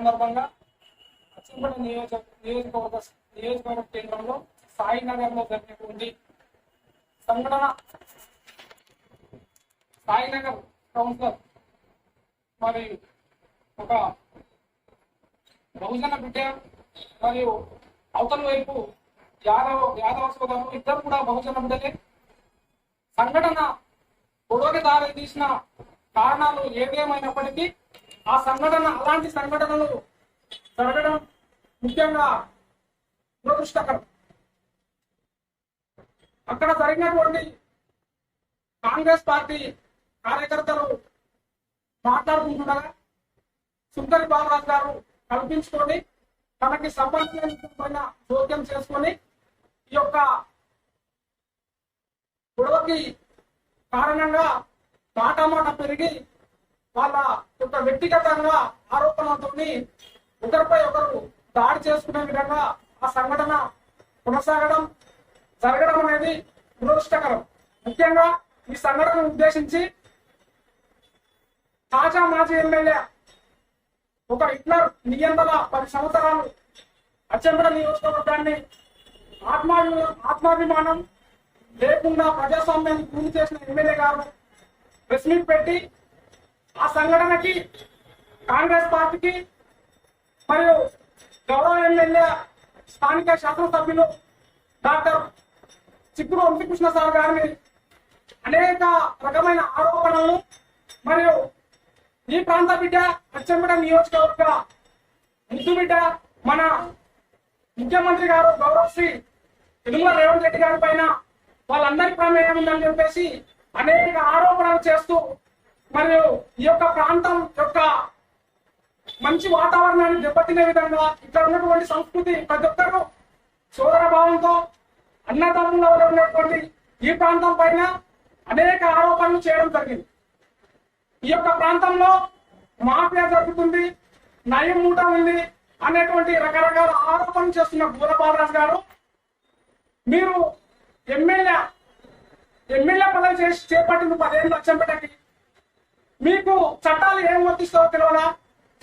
సందర్భంగా అచ్చంపేట నియోజక నియోజకవర్గ నియోజకవర్గ కేంద్రంలో సాయినగర్లో జరిగినటువంటి సంఘటన. సాయినగర్ కౌన్సిలర్ మరి ఒక బహుజన బిడ్డ మరియు అవతల వైపు యాదవ యాదవ సోదరులు ఇద్దరు కూడా బహుజన బిడ్డలే. సంఘటన గొడవకి దారి తీసిన కారణాలు ఏదేమైనప్పటికీ ఆ సంఘటన అలాంటి సంఘటనలు జరగడం ముఖ్యంగా దురదృష్టకరం. అక్కడ జరిగినటువంటి కాంగ్రెస్ పార్టీ కార్యకర్తలు మాట్లాడుకుంటుండగా సుందరి బాలరాజు గారు కల్పించుకొని తనకి సంబంధించిన జోక్యం చేసుకొని ఈ యొక్క గొడవకి కారణంగా మాట పెరిగి వాళ్ళ కొంత వ్యక్తిగతంగా ఆరోపణలతో ఒకరిపై ఒకరు దాడి చేసుకునే విధంగా ఆ సంఘటన కొనసాగడం జరగడం అనేది దురదృష్టకరం. ముఖ్యంగా ఈ సంఘటనను ఉద్దేశించి తాజా మాజీ ఎమ్మెల్యే ఒక హిట్లర్ నియంత్రణ పది సంవత్సరాలు అత్యంత నియోజకవర్గాన్ని ఆత్మాభి ఆత్మాభిమానం లేకుండా ప్రజాస్వామ్యాన్ని పూర్తి చేసిన ఎమ్మెల్యే గారు ప్రెస్ మీట్ పెట్టి ఆ సంఘటనకి కాంగ్రెస్ పార్టీకి మరియు గౌరవ ఎమ్మెల్యే స్థానిక శాసనసభ్యులు డాక్టర్ చిక్కుడు వంశీకృష్ణ సార్ గారిని అనేక రకమైన ఆరోపణలు మరియు ఈ ప్రాంత బిడ్డ అచ్చంపేట నియోజకవర్గ ముద్దు బిడ్డ మన ముఖ్యమంత్రి గారు గౌరవశ్రీ తిరుమల రేవంత్ రెడ్డి గారి పైన వాళ్ళందరి ప్రమేయం ఉందని చెప్పేసి అనేక ఆరోపణలు చేస్తూ మరియు ఈ యొక్క ప్రాంతం యొక్క మంచి వాతావరణాన్ని దెబ్బతినే విధంగా ఇక్కడ ఉన్నటువంటి సంస్కృతి ప్రతి ఒక్కరూ సోదర భావంతో అన్నదమ్ముల ఉన్నటువంటి ఈ ప్రాంతం పైన అనేక ఆరోపణలు చేయడం జరిగింది. ఈ యొక్క ప్రాంతంలో మాఫియా జరుగుతుంది నయం మూట ఉంది అనేటువంటి రకరకాల ఆరోపణలు చేస్తున్న గూల బాలరాజు గారు. మీరు ఎమ్మెల్యే ఎమ్మెల్యే పదవి చేసి చేపట్టింది పదిహేను లక్షం పెట్టకి మీకు చట్టాలు ఏం వర్తిస్తావో తెలియదా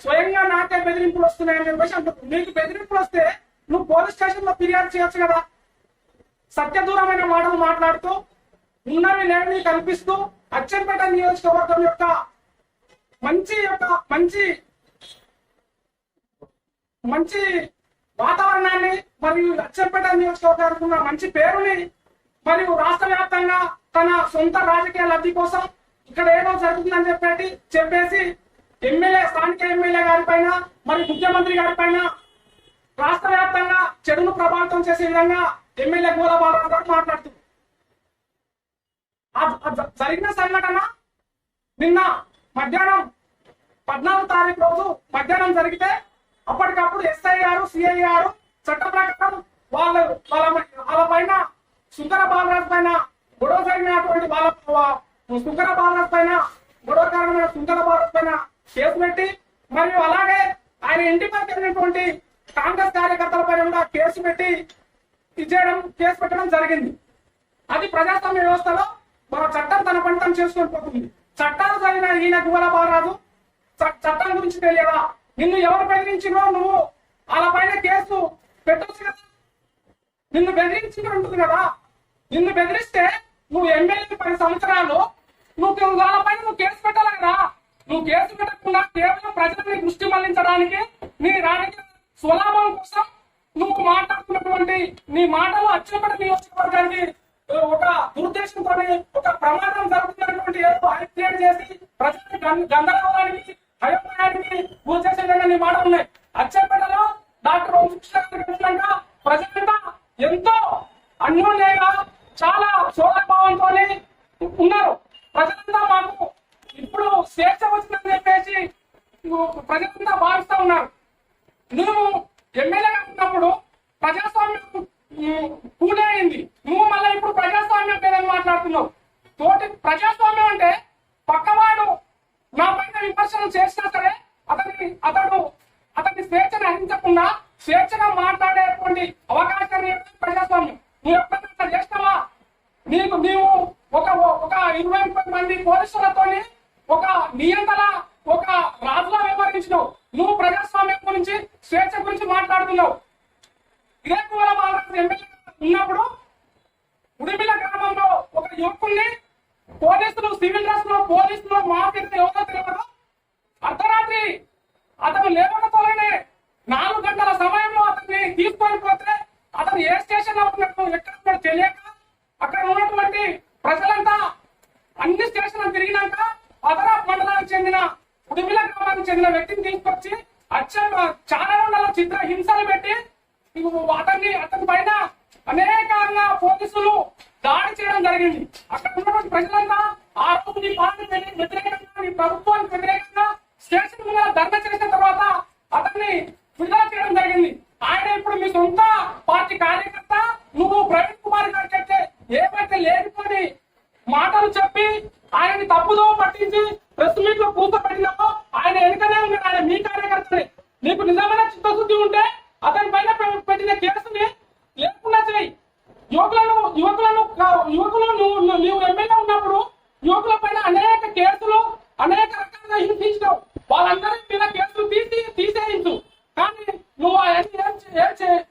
స్వయంగా నాకే బెదిరింపులు వస్తున్నాయని చెప్పేసి అంటుంది నీకు బెదిరింపులు వస్తే నువ్వు పోలీస్ స్టేషన్లో ఫిర్యాదు చేయొచ్చు కదా? సత్యదూరమైన మాటలు మాట్లాడుతూ ఉన్నవి లేని కల్పిస్తూ అచ్చంపేట నియోజకవర్గం యొక్క మంచి యొక్క మంచి మంచి వాతావరణాన్ని మరియు అచ్చంపేట నియోజకవర్గానికి ఉన్న మంచి పేరుని మరియు రాష్ట్ర వ్యాప్తంగా తన సొంత రాజకీయ లబ్ధి కోసం ఇక్కడ ఏదో జరుగుతుందని చెప్పేసి చెప్పేసి ఎమ్మెల్యే స్థానిక ఎమ్మెల్యే గారి పైన మరి ముఖ్యమంత్రి గారి పైన రాష్ట్ర వ్యాప్తంగా చెడును ప్రభావితం చేసే విధంగా ఎమ్మెల్యే గోల బాలరావు గారు జరిగిన సంఘటన నిన్న మధ్యాహ్నం పద్నాలుగు తారీఖు రోజు మధ్యాహ్నం జరిగితే అప్పటికప్పుడు ఎస్ఐ గారు సిఐ గారు చట్ట ప్రకారం వాళ్ళ వాళ్ళ వాళ్ళ పైన సుందర బాలరాజు పైన వా- సుందర పైన మూడవ కారణమైన సుందర భారత్ పైన కేసు పెట్టి మరియు అలాగే ఆయన ఇంటి పైకి కాంగ్రెస్ కార్యకర్తల పైన కూడా కేసు పెట్టి ఇచ్చేయడం కేసు పెట్టడం జరిగింది. అది ప్రజాస్వామ్య వ్యవస్థలో మన చట్టం తన పని తను చేసుకొని పోతుంది. చట్టాలు చదివిన ఈయన గువల బారాదు చ- చట్టం గురించి తెలియదా? నిన్ను ఎవరు బెదిరించినో నువ్వు? వాళ్ళ పైన కేసు పెట్టొచ్చు కదా? నిన్ను బెదిరించి ఉంటుంది కదా? నిన్ను బెదిరిస్తే నువ్వు ఎమ్మెల్యే పది సంవత్సరాలు నువ్వు వాళ్ళ పైన నువ్వు కేసు పెట్టాలి కదా నువ్వు కేసు పెట్టకుండా కేవలం ప్రజలని దృష్టి మళ్ళించడానికి నీ రాజకీయ స్వలాభం కోసం నువ్వు మాట్లాడుతున్నటువంటి నీ మాటలు అచ్చంపేట నియోజకవర్గానికి ఒక దురుద్దేశంతో ఒక ప్రమాదం జరుగుతున్నటువంటి ఏదో క్రియేట్ చేసి ప్రజల్ని గందరగోళానికి భయపడడానికి గురి చేసే విధంగా నీ మాటలు ఉన్నాయి. అచ్చంపేటలో డాక్టర్ వంశకృష్ణ గారు చెప్పినట్టుగా ప్రజలంతా ఎంతో అన్యోన్యంగా చాలా సోదరభావంతో ఉన్నారు ప్రజలంతా మాకు ఇప్పుడు స్వేచ్ఛ వచ్చిందని చెప్పేసి ప్రజలంతా భావిస్తా ఉన్నారు. నువ్వు ఎమ్మెల్యేగా ఉన్నప్పుడు ప్రజాస్వామ్యం ఉమ్, అయింది. నువ్వు మళ్ళీ ఇప్పుడు ప్రజాస్వామ్యం లేదని మాట్లాడుతున్నావు. తోటి ప్రజాస్వామ్యం అంటే పక్కవాడు నా పైన విమర్శలు చేసినా సరే అతనికి అతడు అతని స్వేచ్ఛను హరించకుండా స్వేచ్ఛగా మాట్లాడేటువంటి అవకాశం ప్రజాస్వామ్యం. నువ్వు ఎప్పుడైనా చేస్తావా నీకు నీవు ఒక ఒక ఇరవై ముప్పై మంది పోలీసులతోని ఒక నియంత్రణ ఒక రాజులా వ్యవహరించినావు. నువ్వు ప్రజాస్వామ్యం గురించి స్వేచ్ఛ గురించి మాట్లాడుతున్నావు. ఇదే కూడా బాలరాజు ఎమ్మెల్యే ఉన్నప్పుడు ఉడిమిల గ్రామంలో ఒక యువకుల్ని పోలీసులు సివిల్ డ్రెస్లో పోలీసులు మాఫియా ఎవరో తెలియదు. అర్ధరాత్రి అతను లేవనతోనే నాలుగు గంటల సమయంలో అతన్ని తీసుకొని పోతే అతను ఏ స్టేషన్లో ఉన్నట్టు ఎక్కడ తెలియక అక్కడ ఉన్నటువంటి ప్రజలంతా అన్ని స్టేషన్లు తిరిగినాక అదరా మండలానికి చెందిన ఉదిమిల గ్రామానికి చెందిన వ్యక్తిని తీసుకొచ్చి అచ్చం చాలా వందల చిత్ర హింసలు పెట్టి అతన్ని అతని పైన అనేకంగా పోలీసులు దాడి చేయడం జరిగింది. అక్కడ ఉన్నటువంటి ప్రజలంతా ఆ రోజు నీ పాలన వ్యతిరేకంగా నీ ప్రభుత్వానికి వ్యతిరేకంగా స్టేషన్ మీద ధర్నా చేసిన తర్వాత అతన్ని విడుదల చేయడం జరిగింది. ఆయన ఇప్పుడు మీ సొంత పార్టీ కార్యకర్త పెట్టిన కేసుని లేకుండా చేయి. యువకులను యువకులను యువకులు నువ్వు నువ్వు- ఎమ్మెల్యే ఉన్నప్పుడు యువకుల పైన అనేక కేసులు అనేక రకాలుగా హింసించినావు వాళ్ళందరి మీద కేసులు తీసి తీసేయించు. కానీ నువ్వు అవన్నీ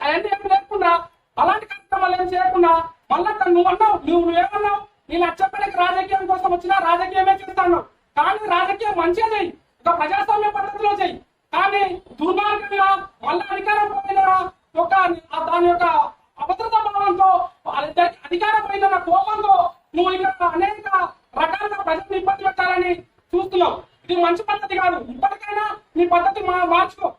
అవన్నీ ఏమి లేకుండా అలాంటి కార్యక్రమాలు ఏం చేయకుండా మళ్ళా నువ్వు అన్నావు నువ్వు నువ్వేమన్నావు నేను అచ్చప్పటికి రాజకీయం కోసం వచ్చినా రాజకీయమే చేస్తాను కానీ రాజకీయం మంచిగా చెయ్యి ఒక ప్రజాస్వామ్య పద్ధతిలో చెయ్యి కానీ దుర్మార్గంగా మళ్ళీ అధికారం పోయిన ఆ దాని యొక్క అభద్రత భావంతో వాళ్ళిద్దరికి అధికారం పోయిన కోపంతో నువ్వు ఇక్కడ అనేక రకాలుగా ప్రజలను ఇబ్బంది పెట్టాలని చూస్తున్నావు. ఇది మంచి పద్ధతి కాదు. ఇప్పటికైనా నీ పద్ధతి మా- మార్చుకో.